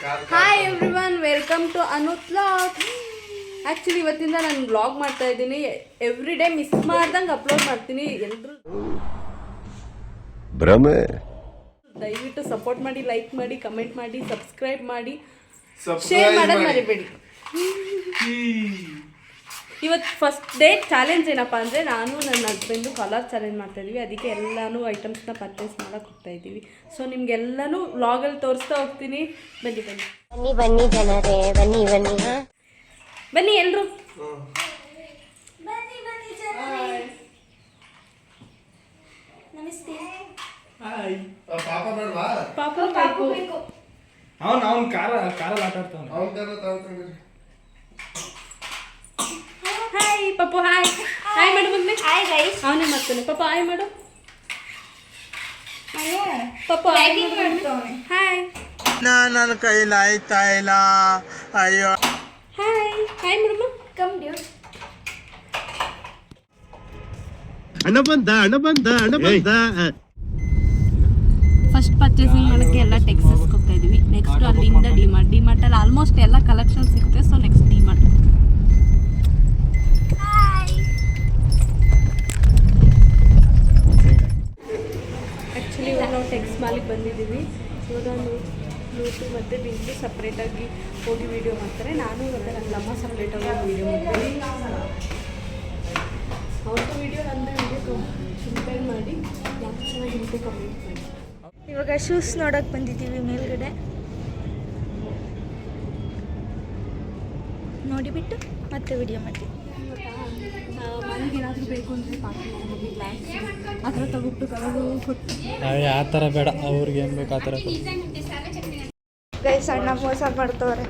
Hi everyone welcome to Anuth blog actually ಇವತ್ತಿಂದ ನಾನು blog ಮಾಡ್ತಾ ಇದ್ದೀನಿ. ಎವ್ರಿ ಡೇ ಮಿಸ್ ಮಾಡ್ದಂಗೆ ಅಪ್ಲೋಡ್ ಮಾಡ್ತೀನಿ. ಎಲ್ಲರೂ ಭ್ರಮೆ. ದಯವಿಟ್ಟು ಸಪೋರ್ಟ್ ಮಾಡಿ ಲೈಕ್ ಮಾಡಿ ಕಮೆಂಟ್ ಮಾಡಿ ಸಬ್ಸ್ಕ್ರೈಬ್ ಮಾಡಿ. ಶೇರ್ ಮಾಡೋದು ಮರಿಬೇಡಿ. ಇವತ್ತು ಫಸ್ಟ್ ಡೇ ಚಾಲೆಂಜ್ ಏನಪ್ಪ ಅಂದರೆ ನಾನು ನನ್ನ ಹಸ್ಬೆಂಡು ಕಲರ್ ಚಾಲೆಂಜ್ ಮಾಡ್ತಾ ಇದೀವಿ. ಅದಕ್ಕೆ ಎಲ್ಲನೂ ಐಟಮ್ಸ್ನ ಪರ್ಚೇಸ್ ಮಾಡೋಕೆ ಹೋಗ್ತಾ ಇದ್ದೀವಿ. ಸೊ ನಿಮ್ಗೆಲ್ಲನೂ ವ್ಲಾಗಲ್ಲಿ ತೋರಿಸ್ತಾ ಹೋಗ್ತೀನಿ. ಬನ್ನಿ ಬನ್ನಿ. ಬನ್ನಿ ಬನ್ನಿ ಜನರೇ ಬನ್ನಿ ಬನ್ನಿ. ಬನ್ನಿ ಎಲ್ಲರೂ ಪಾಪ ಪಾಪ ಅವನ್ ಅವ್ನ್ ಕಾರ ಕಾರಲ್ಲಿ ಆಟ ಅವನ ತಗೊಳ್ತೀನಿ ಹಾಯ್ ಪಪ್ಪು ಹಾಯ್ ಹಾಯ್ ಮಾಡು ಮಗ್ನೆ. ಹಾಯ್ ಗೈಸ್ ಅವನೇ ಮಾಡ್ತಾನೆ ಪಾಪ ಹಾಯ್ ಮಾಡು ಪಾಪ ಹಾಯ್ ಹಾಯ್ ನನ್ನ ಕೈಲಾಯ್ತಾ ಇಲ್ಲ. ಅಯ್ಯೋ. Hi hi madam come dude ಅಣ್ಣ ಬಂದ ಅಣ್ಣ ಬಂದ ಅಣ್ಣ ಬಂದ. ಫಸ್ಟ್ ಪರ್ಚೇಸಿಂಗ್ ಮಾಡೋಕ್ಕೆ ಎಲ್ಲ ಟೆಕ್ಸಸ್ ಹೋಗ್ತಾ ಇದೀವಿ. ನೆಕ್ಸ್ಟ್ ಅಲ್ಲಿಂದ ಡಿಮಾರ್ಟ್ ಡಿಮಾರ್ಟಲ್ಲಿ ಆಲ್ಮೋಸ್ಟ್ ಎಲ್ಲ ಕಲೆಕ್ಷನ್ ಸಿಗುತ್ತೆ. ಸೊ ನೆಕ್ಸ್ಟ್ ಡಿಮಾರ್ಟ್ ಆ್ಯಕ್ಚುಲಿ ಇವಾಗ ನಾವು ಟೆಕ್ಸ್ ಮಾಲಿಗೆ ಬಂದಿದ್ದೀವಿ. ಇವಾಗ ನೂಟು ಮತ್ತು ಬಿಂದು ಸಪ್ರೇಟಾಗಿ ಹೋಗಿ ವೀಡಿಯೋ ಮಾಡ್ತಾರೆ. ನಾನು ಮತ್ತು ನನ್ನ ಲಮ್ಮ ಸಪ್ರೇಟಾಗಿ ಹೋಗಿ ವೀಡಿಯೋ ಮಾಡ್ತೀನಿ. ಅವ್ರದ್ದು ವೀಡಿಯೋ ಅಂದರೆ ವೀಡಿಯೋ ಕಂಪೇರ್ ಮಾಡಿ ಯಾಕೆ ಚೆನ್ನಾಗಿರುತ್ತೆ ಕಮೆಂಟ್ ಮಾಡಿ. ಇವಾಗ ಶೂಸ್ ನೋಡೋಕೆ ಬಂದಿದ್ದೀವಿ ಮೇಲ್ಗಡೆ. ನೋಡಿಬಿಟ್ಟು ಮತ್ತೆ ವಿಡಿಯೋ ಮಾಡ್ತೀವಿ ಮನೆಗೆ ಏನಾದರೂ ಬೇಕು ಅಂದರೆ ಪಾರ್ಟಿ ಗ್ಲಾಸ್ ಆ ಥರ ತಗೊಬಿಟ್ಟು ಕಲರು ಕೊಟ್ಟು. ಆ ಥರ ಬೇಡ ಅವ್ರಿಗೆ ಏನು ಬೇಕು ಆ ಥರ ಗೈ ಸಣ್ಣ ಮೋಸ ಮಾಡ್ತವ್ರೆ.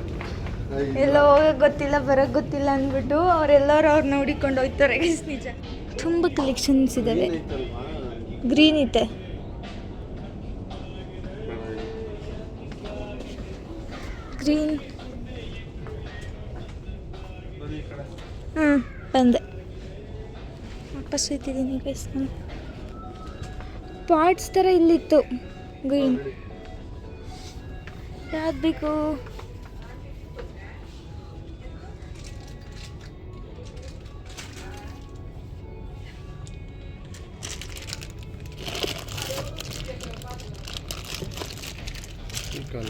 ಎಲ್ಲೋ ಹೋಗಕ್ ಗೊತ್ತಿಲ್ಲ ಬರಕ್ ಗೊತ್ತಿಲ್ಲ ಅಂದ್ಬಿಟ್ಟು ಅವರೆಲ್ಲರೂ ಅವ್ರು ನೋಡಿಕೊಂಡು ಹೋಗ್ತಾರೆ ಗೈಸ್ ನಿಜ. ತುಂಬ ಕಲೆಕ್ಷನ್ಸ್ ಇದ್ದಾವೆ ಗ್ರೀನ್ ಇದೆ ಗ್ರೀನ್. ಹ್ಞೂ ಬಂದೆ. ವಾಪಸ್ ಹೋಯ್ತಿದ್ದೀನಿ ಗೈಸ್ ನಾನು. ಪಾಟ್ಸ್ ಥರ ಇಲ್ಲಿತ್ತು. ಗ್ರೀನ್ ಯಾವ್ದು ಬೇಕು? ಮೇಲ್ಗಡೆ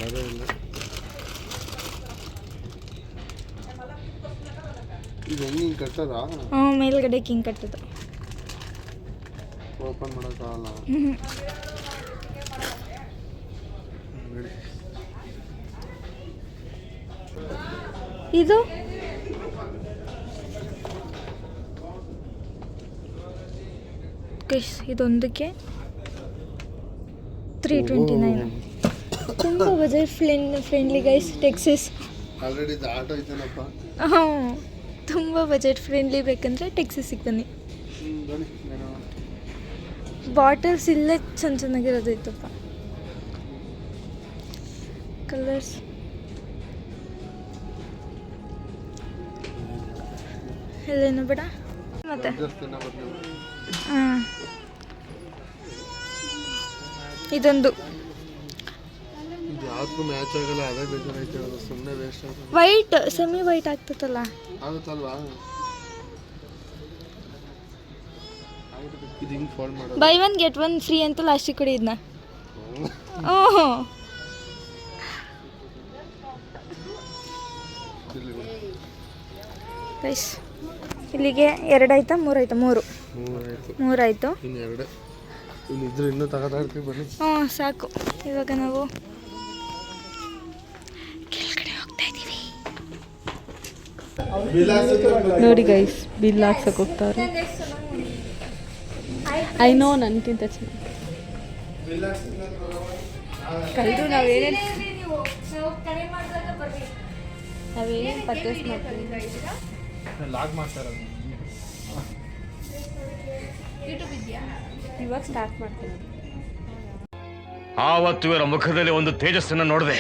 ಕಿಂಗ್ ಹಿಂಗೆ ಕಟ್ಟದ ಹ್ಞೂ ಮೇಲ್ಗಡೆ ಕಿಂಗ್ ಕಟ್ಟೋದು ಓಪನ್ ಮಾಡೋಕ್ಕಾಗಲ್ಲ. ಇದು? ಇದೊಂದಕ್ಕೆ ತ್ರೀ ಟ್ವೆಂಟಿ ನೈನ್ ತುಂಬ ಬಜೆಟ್ ಫ್ರೆಂಡ್ ಫ್ರೆಂಡ್ಲಿ ಗೈಸ್ ಟೆಕ್ಸಿಸ್ ಹಾಂ ತುಂಬ ಬಜೆಟ್ ಫ್ರೆಂಡ್ಲಿ ಬೇಕಂದರೆ ಟೆಕ್ಸಿಸಿಗೆ ಬನ್ನಿ. ಬಾಟಲ್ಸ್ ಇಲ್ಲೇ ಚೆನ್ನ ಚೆನ್ನಾಗಿರೋದು ಇತ್ತಪ್ಪ. ಕಲರ್ಸ್ ಎಲ್ಲೇನು ಬೇಡ? ಮತ್ತೆ? ಹಾಂ. ಇದೊಂದು. ವೈಟ್ ಸೆಮಿ ವೈಟ್ ಆಗ್ತದಲ್ಲ ಆಗುತ್ತಲ್ವಾ? ಇದು ಹಿಂಗೆ ಫೋಲ್ಡ್ ಮಾಡೋದು? Buy one get one free ಅಂತ ಲಾಸ್ಟಿಗೆ ಕೊಡಿ ಇದನ್ನ ಓಹೋ. ಇಲ್ಲಿ ಗೈಸ್ ಇಲ್ಲಿಗೆ ಎರಡಾಯ್ತಾ ಮೂರಾಯ್ತಾ ಮೂರು ಮೂರಾಯ್ತು ಮೂರಾಯ್ತು ಇನ್ನು ಎರಡೇ. ಇನ್ನು ಇದ್ರೆ ಇನ್ನೂ ತಗೋತಾ ಇರ್ತೀವಿ ಬನ್ನಿ. ಹ್ಞೂ ಸಾಕು. ಇವಾಗ ನಾವು ಕೆಳಗಡೆ ಹೋಗ್ತಾ ಇದ್ದೀವಿ. ನೋಡಿ ಗೈಸ್ ಬಿಲ್ ಹಾಕ್ಸಕ್ಕೆ ಹೋಗ್ತಾರೆ. ಐ ನೋ ನನಗಿಂತ ಚೆನ್ನಾಗಿ. ಕಳೆದು ನಾವೇನೇನು ನಾವೇನೇನು ಪರ್ಚೇಸ್ ಮಾಡ್ತೀವಿ? ಲಾಗ್ ಮಾಡ್ತಾರೆ ಇವಾಗ ಸ್ಟಾರ್ಟ್ ಮಾಡ್ತೀನಿ. ಆವತ್ತು ಇವರ ಮುಖದಲ್ಲಿ ಒಂದು ತೇಜಸ್ಸನ್ನು ನೋಡಿದೆ.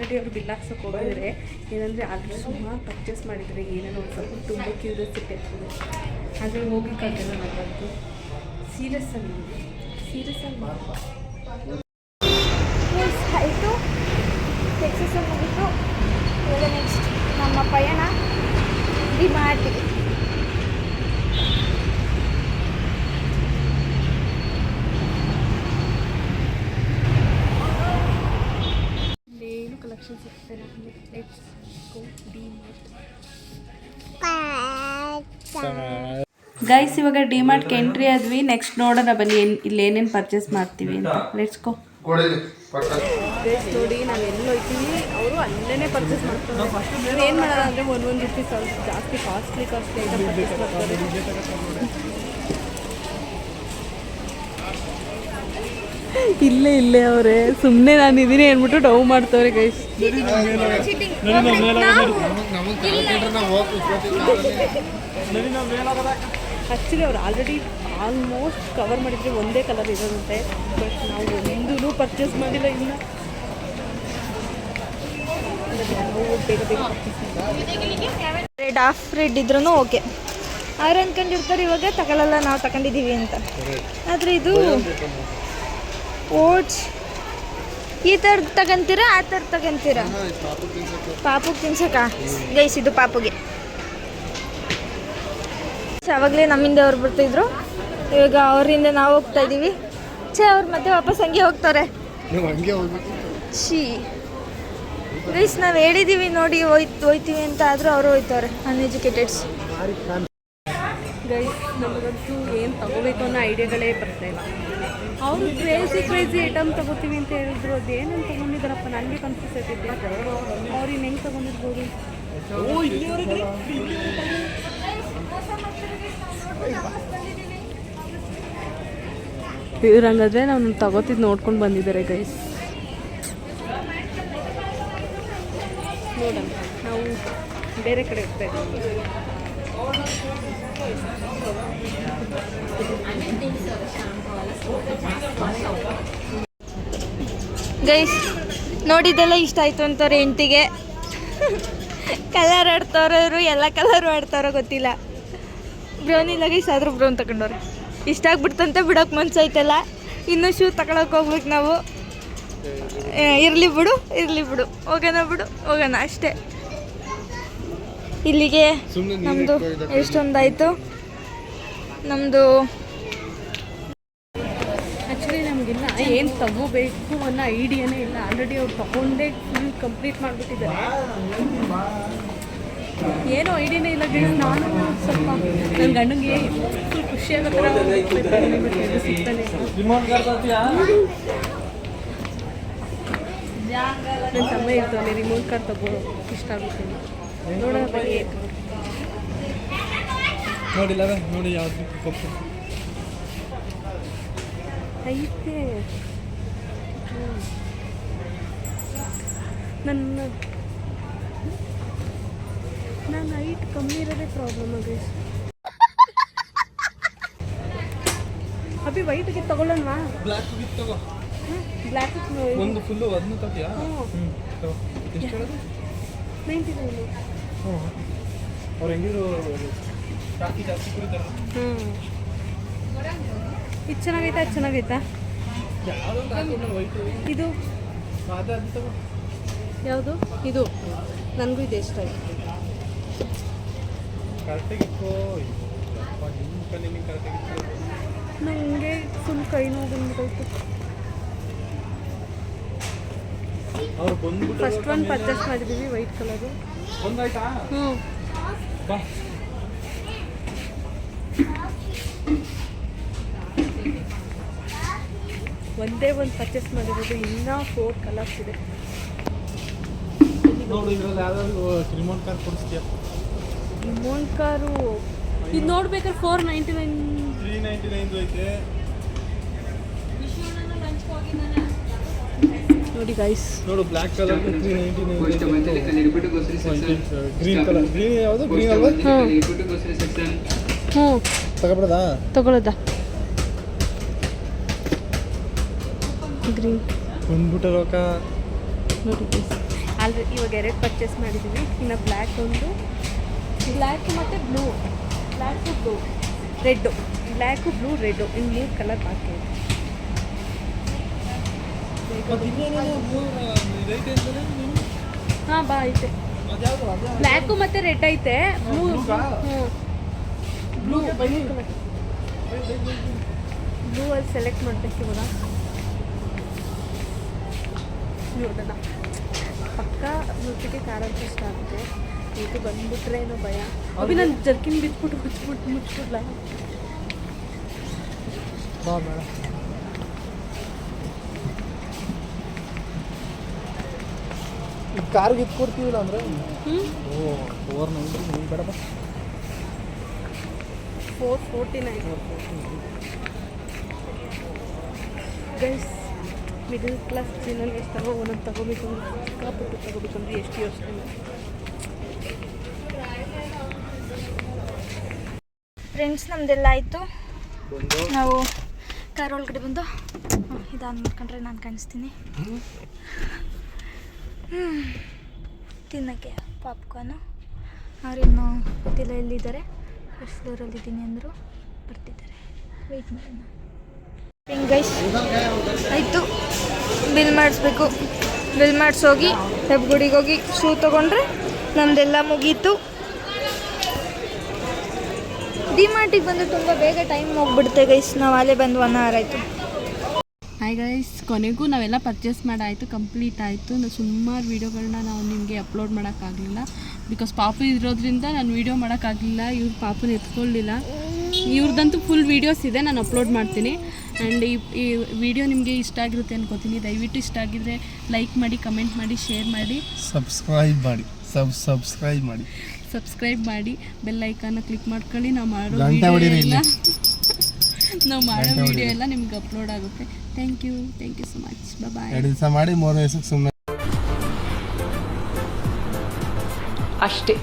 ಆಲ್ರೆಡಿ ಅವರು ಬಿಲ್ ಹಾಕ್ಸೋಕೆ ಏನಂದರೆ ಆಲ್ರೆಡಿ ಸುಮಾರು ಪರ್ಚೇಸ್ ಮಾಡಿದರೆ ಏನೇನೋ ಸ್ವಲ್ಪ ತುಂಬ ಕ್ಯೂರಿಯಾಸಿಟಿ ಆಗ್ತದೆ ಆದರೆ ಹೋಗ್ಲಿಕ್ಕಾಗಲ್ಲ ನನಗಂತೂ ಸೀರಿಯಸ್ ಅಲ್ಲಿ ಸೀರಿಯಸ್ ಅಲ್ಲಿ ಆಯಿತು. ಎಕ್ಸಸೈಸ್ ಮುಗಿತು. ನೆಕ್ಸ್ಟ್ ನಮ್ಮ ಪಯಣ. ಡಿ ಮಾಡ್ತೀವಿ ಸಿಗ್ತಾರೆ ಲೆಟ್ಸ್ ಡಿ ಗೈಸ್ ಇವಾಗ ಡಿಮಾರ್ಟ್ಗೆ ಎಂಟ್ರಿ ಆದ್ವಿ. ನೆಕ್ಸ್ಟ್ ನೋಡೋಣ ಬನ್ನಿ. ಏನು ಇಲ್ಲಿ ಏನೇನು ಪರ್ಚೇಸ್ ಮಾಡ್ತೀವಿ ಅಂತ. ಲೆಟ್ಸ್ ಗೋ ನೋಡಿ, ನಾವು ಎಲ್ಲಿ ಹೋಗ್ತೀವಿ ಅವರು ಅಲ್ಲೇ ಪರ್ಚೇಸ್ ಮಾಡ್ತಾರೆ. ಏನು ಮಾಡೋಣ ಅಂದರೆ ಒಂದೊಂದು ರುಪೀಸ್ ಜಾಸ್ತಿ ಕಾಸ್ಟ್ಲಿ ಕಾಸ್ಟ್ಲಿ ಐಟಮ್ ಪರ್ಚೇಸ್ ಮಾಡ್ತಾರೆ. ಇಲ್ಲೇ ಇಲ್ಲೇ ಅವರೇ. ಸುಮ್ಮನೆ ನಾನು ಇದೀನಿ ಅಂದ್ಬಿಟ್ಟು ಡವ್ ಮಾಡ್ತವ್ರೆ ಗೈಸ್ ಆ್ಯಕ್ಚುಲಿ ಅವ್ರು ಆಲ್ರೆಡಿ ಆಲ್ಮೋಸ್ಟ್ ಕವರ್ ಮಾಡಿದ್ರೆ ಒಂದೇ ಕಲರ್ ಇರೋದಂತೆ. ಬಟ್ ನಾವು ಒಂದೂ ಪರ್ಚೇಸ್ ಮಾಡಿಲ್ಲ ಇನ್ನು. ರೆಡ್ ಆಫ್ ರೆಡ್ ಇದ್ರೂ ಓಕೆ ಅವ್ರು ಅಂದ್ಕೊಂಡಿರ್ತಾರೆ ಇವಾಗ ತಗೊಳ್ಳಲ್ಲ ನಾವು ತಗೊಂಡಿದ್ದೀವಿ ಅಂತ. ಆದರೆ ಇದು ಓಟ್ಸ್ ಈ ಥರದ್ದು ತಗೊಂತೀರಾ ಆ ಥರ ತಗೊಂತೀರಾ? ಪಾಪುಗೆ ತಿನ್ಸಕ್ಕ ಗೈಸಿದ್ದು ಇದು ಪಾಪುಗೆ. ಅವಾಗಲೇ ನಮ್ಮಿಂದ ಅವ್ರು ಬರ್ತಿದ್ರು. ಇವಾಗ ಅವರಿಂದ ನಾವು ಹೋಗ್ತಾ ಇದ್ದೀವಿ ಛೇ ಅವ್ರು ಮತ್ತೆ ವಾಪಸ್ ಹಂಗೆ ಹೋಗ್ತಾರೆ. ನೀವು ಹಂಗೆ ಹೋಗ್ಬೇಕು. ಶೀ ಗೈಸ್ ನಾವು ಹೇಳಿದ್ದೀವಿ ನೋಡಿ ಹೋಯ್ತು ಹೋಯ್ತೀವಿ ಅಂತ ಆದರೂ ಅವರು ಹೋಯ್ತವ್ರೆ ಅನ್ಎಜುಕೇಟೆಡ್ಸ್ ಗೈಸ್ ನಮಗಂತೂ ಏನು ತಗೋಬೇಕು ಅನ್ನೋ ಐಡಿಯಾಗಳೇ ಬರ್ತಾ ಇಲ್ಲ. ಅವರು ಕ್ರೇಜಿ ಕ್ರೇಜಿ ಐಟಮ್ ತಗೋತೀವಿ ಅಂತ ಹೇಳಿದ್ರು. ಅದೇನೇನು ತಗೊಂಡಿದ್ದಾರಪ್ಪ? ನನಗೆ ಕನ್ಫ್ಯೂಸ್ ಆಗ್ತಿದ್ದೆ ಅವ್ರು ಇನ್ನು ಹೆಂಗೆ ತಗೊಂಡಿರ್ಬೋದು? ಇವ್ರು ಹಂಗಾದ್ರೆ ನಾವು ತಗೋತಿದ್ದು ನೋಡ್ಕೊಂಡು ಬಂದಿದ್ದಾರೆ ಗೈಸ್ ನೋಡೋಣ. ನಾವು ಬೇರೆ ಕಡೆ ಹೋಗ್ತಾ ಇದ್ದೀವಿ. ಗೈಸ್ ನೋಡಿದ್ದೆಲ್ಲ ಇಷ್ಟ ಆಯ್ತು ಅಂತಾರೆ ಹೆಂಟಿಗೆ ಕಲರ್ ಆಡ್ತಾರೋರು ಎಲ್ಲ ಕಲರ್ ಆಡ್ತಾರೋ ಗೊತ್ತಿಲ್ಲ. ಬ್ರೌನ್ ಇಲ್ಲ ಗೈಸ್ ಆದರೂ ಬ್ರೌನ್ ತಗೊಂಡವ್ರೆ. ಇಷ್ಟ ಆಗ್ಬಿಡ್ತಂತೆ ಬಿಡೋಕೆ ಮನ್ಸೈತಲ್ಲ ಇನ್ನೂ ಶೂ ತಗೊಳಕ್ಕೆ ಹೋಗ್ಬೇಕು ನಾವು. ಇರಲಿ ಬಿಡು ಇರಲಿ ಬಿಡು. ಹೋಗೋಣ ಬಿಡು ಹೋಗೋಣ ಅಷ್ಟೇ. ಇಲ್ಲಿಗೆ ನಮ್ಮದು. ಎಷ್ಟೊಂದಾಯಿತು? ನಮ್ಮದು ಆ್ಯಕ್ಚುಲಿ ನಮಗಿಲ್ಲ ಏನು ತಗೋಬೇಕು ಅನ್ನೋ ಐಡಿಯಾನೇ ಇಲ್ಲ. ಆಲ್ರೆಡಿ ಅವ್ರು ತಗೊಂಡೇ ಫುಲ್ ಕಂಪ್ಲೀಟ್ ಮಾಡಿಬಿಟ್ಟಿದ್ದಾರೆ. ಏನೋ ಐಡಿಯಾನೇ ಇಲ್ಲ ಗಿಡ ನಾನು ಸ್ವಲ್ಪ ನನ್ನ ಗಂಡಂಗೆ ಫುಲ್ ಖುಷಿ ಆಗೋ ಥರ ಇದು ಸಿಗ್ತಾನೆ ನನ್ನ ತಮ್ಮ ಇರ್ತಾನೆ ರಿಮೋಟ್ ಕಾರ್ ತಗೋ, ಇಷ್ಟ ಆಗುತ್ತೆ ನೋಡೋಣ ನೋಡಿಲ್ಲ ನೋಡಿ ಯಾವ್ದು ಐತೆ. ನನ್ನ ನನ್ನ ಹೈಟ್ ಕಮ್ಮಿ ಇರೋದೇ ಪ್ರಾಬ್ಲಮ್ ಗೈಸ್ ಅಭಿ ವೈಟ್ಗೆ ತಗೊಳ್ಳೋಣವಾ ಬ್ಲ್ಯಾಕ್ ತಗೋ. ಬ್ಲ್ಯಾಕ್ ಒಂದು ಫುಲ್ಲು ಅದನ್ನ ತಗೋತೀಯಾ ನೈಂಟಿ ನೈನು ಅವ್ರು ಹೆಂಗಿದ್ರು ಜಾಸ್ತಿ ಜಾಸ್ತಿ ಕುಡಿತಾರೆ ಹ್ಞೂ ಇದು ಚೆನ್ನಾಗೈತಾ ಅದು ಚೆನ್ನಾಗೈತಾ? ಇದು? ಯಾವುದು? ಇದು. ನನಗೂ ಇದು ಇಷ್ಟ ಆಯ್ತು. ನನಗೆ ಫುಲ್ ಕೈ ನೋವು ಫಸ್ಟ್ ಒನ್ ಪರ್ಚೇಸ್ ಮಾಡಿದ್ದೀವಿ ವೈಟ್ ಕಲರು ಹ್ಞೂ ಬಾ ಒಂದೇ ಒಂದು ಪರ್ಚೇಸ್ ಮಾಡಿರೋದು ಇನ್ನೂ ಫೋರ್ ಕಲರ್ಸ್ ಇದೆ. ನೋಡು ಇದ್ರಲ್ಲಿ ಯಾವ್ದಾದ್ರು ರಿಮೋಟ್ ಕಾರ್ ಇದು ನೋಡ್ಬೇಕಾದ್ರೆ four ninety nine three ninety nine ಐತೆ. ನೋಡಿ ಗೈಸ್ ನೋಡು black colour three ninety nine green colour green ಯಾವುದು? ಗ್ರೀನ್ ಅಲ್ವಾ? ಹ್ಞೂ ತಗೊಬಿಡದಾ ತಗೊಳ್ಳೋದಾ? ಗ್ರೀನ್ ಬಂದ್ಬಿಟ್ಟು ರೊಕ್ಕ. ನೋಡಿ ಆಲ್ರೆಡಿ ಇವಾಗ ಎರಡು ಪರ್ಚೇಸ್ ಮಾಡಿದ್ದೀವಿ ಇನ್ನು ಬ್ಲ್ಯಾಕ್ ಒಂದು. ಬ್ಲ್ಯಾಕ್ ಮತ್ತು blue black blue red black blue red ಇನ್ನು ಮೂರು ಕಲರ್ ಬಾಕಿ ಹಾಂ ಬಾ ಐತೆ. ಬ್ಲ್ಯಾಕು ಮತ್ತು ರೆಡ್ ಐತೆ. ಬ್ಲೂ ಹ್ಞೂ ಬ್ಲೂ ಬ್ಲೂ ಅಲ್ಲಿ ಸೆಲೆಕ್ಟ್ ಮಾಡಬೇಕು ಇವಾಗ ನೋಡೋಣ. ಪಕ್ಕ ಹೊತ್ತಿಗೆ ಕಾರಲ್ಲಿ ಇಷ್ಟ ಆಗುತ್ತೆ. ಇದು ಬಂದ್ಬಿಟ್ರೆ ಏನೋ ಭಯ. ಅಭಿ ನಾನು ಜರ್ಕಿನ್ ಬಿಟ್ಬಿಟ್ಟು ಮುಚ್ಬಿಟ್ಟು ಮುಚ್ಬಿಡ್ಲ ಬಾ ಬೇಡ. ಈ ಕಾರ್ಗೆ ಇದು ಅಂದ್ರೆ? ಓ ಫೋರ್ ನೈಂಟಿ ನೈನ್. ಬೇಡ ಬಾ four forty nine guys middle class ಜೀವನ ಎಷ್ಟು ತಗೋ ಒಂದೊಂದು ತಗೋಬೇಕು ಸಿಕ್ಕಾಪಟ್ಟು ತಗೋಬೇಕು ಅಂದರೆ ಎಷ್ಟು ಯೋಚನೆ ಫ್ರೆಂಡ್ಸ್ ನಮ್ದೆಲ್ಲ ಆಯಿತು. ನಾವು ಕಾರ್ ಒಳಗಡೆ ಬಂದು ಇದಾದ ಮಾಡ್ಕೊಂಡ್ರೆ ನಾನು ಕಾಣಿಸ್ತೀನಿ. ತಿನ್ನೋಕ್ಕೆ ಪಾಪ್ಕಾರ್ನು. ಅವ್ರಿನ್ನೂ ಗೊತ್ತಿಲ್ಲ ಎಲ್ಲಿದ್ದಾರೆ. ಫಸ್ಟ್ ಫ್ಲೋರಲ್ಲಿ ಇದ್ದೀನಿ ಅಂದರು ಬರ್ತಿದ್ದಾರೆ. ವೆಯ್ಟ್ ಮಾಡೋಣ. ಗೈಸ್ ಆಯಿತು. ಬಿಲ್ ಮಾಡಿಸ್ಬೇಕು. ಬಿಲ್ ಮಾಡಿಸೋಗಿ ಹೆಬ್ಗುಡಿಗೆ ಹೋಗಿ ಶೂ ತೊಗೊಂಡ್ರೆ ನಮ್ಮದೆಲ್ಲ ಮುಗೀತು. ಡಿಮಾರ್ಟಿಗೆ ಬಂದು ತುಂಬ ಬೇಗ ಟೈಮ್ ಹೋಗ್ಬಿಡುತ್ತೆ ಗೈಸ್ ನಾವು ಅಲ್ಲೇ ಬಂದು ಒನ್ ಅವರ್ ಆಯಿತು. ಹಾಯ್ ಗೈಸ್ ಕೊನೆಗೂ ನಾವೆಲ್ಲ ಪರ್ಚೇಸ್ ಮಾಡಾಯಿತು ಕಂಪ್ಲೀಟ್ ಆಯಿತು. ಸುಮಾರು ವೀಡಿಯೋಗಳನ್ನ ನಾವು ನಿಮಗೆ ಅಪ್ಲೋಡ್ ಮಾಡೋಕ್ಕಾಗಲಿಲ್ಲ. ಬಿಕಾಸ್ ಪಾಪು ಇರೋದ್ರಿಂದ ನಾನು ವೀಡಿಯೋ ಮಾಡೋಕ್ಕಾಗಲಿಲ್ಲ. ಇವ್ರು ಪಾಪನ ಎತ್ಕೊಳ್ಳಿಲ್ಲ ಇವ್ರದ್ದಂತೂ ಫುಲ್ ವೀಡಿಯೋಸ್ ಇದೆ, ನಾನು ಅಪ್ಲೋಡ್ ಮಾಡ್ತೀನಿ. ಆ್ಯಂಡ್ ಈ ಈ ವಿಡಿಯೋ ನಿಮಗೆ ಇಷ್ಟ ಆಗಿರುತ್ತೆ ಅನ್ಕೋತೀನಿ. ದಯವಿಟ್ಟು ಇಷ್ಟ ಆಗಿದ್ರೆ ಲೈಕ್ ಮಾಡಿ ಕಮೆಂಟ್ ಮಾಡಿ ಶೇರ್ ಮಾಡಿ. ಸಬ್ಸ್ಕ್ರೈಬ್ ಮಾಡಿ. ಸಬ್ ಸಬ್ಸ್ಕ್ರೈಬ್ ಮಾಡಿ. ಸಬ್ಸ್ಕ್ರೈಬ್ ಮಾಡಿ. ಬೆಲ್ ಐಕಾನ ಕ್ಲಿಕ್ ಮಾಡ್ಕೊಳ್ಳಿ. ನಾವು ಮಾಡೋ ವಿಡಿಯೋ ಎಲ್ಲ ನಾವು ಮಾಡೋ ವಿಡಿಯೋ ಎಲ್ಲ ನಿಮ್ಗೆ ಅಪ್ಲೋಡ್ ಆಗುತ್ತೆ. Thank you thank you so much bye ಎರಡು ದಿವಸ ಮಾಡಿ ಮೂರು ದಿವಸಕ್ಕೆ ಸುಮ್ಮನೆ ಅಷ್ಟೇ.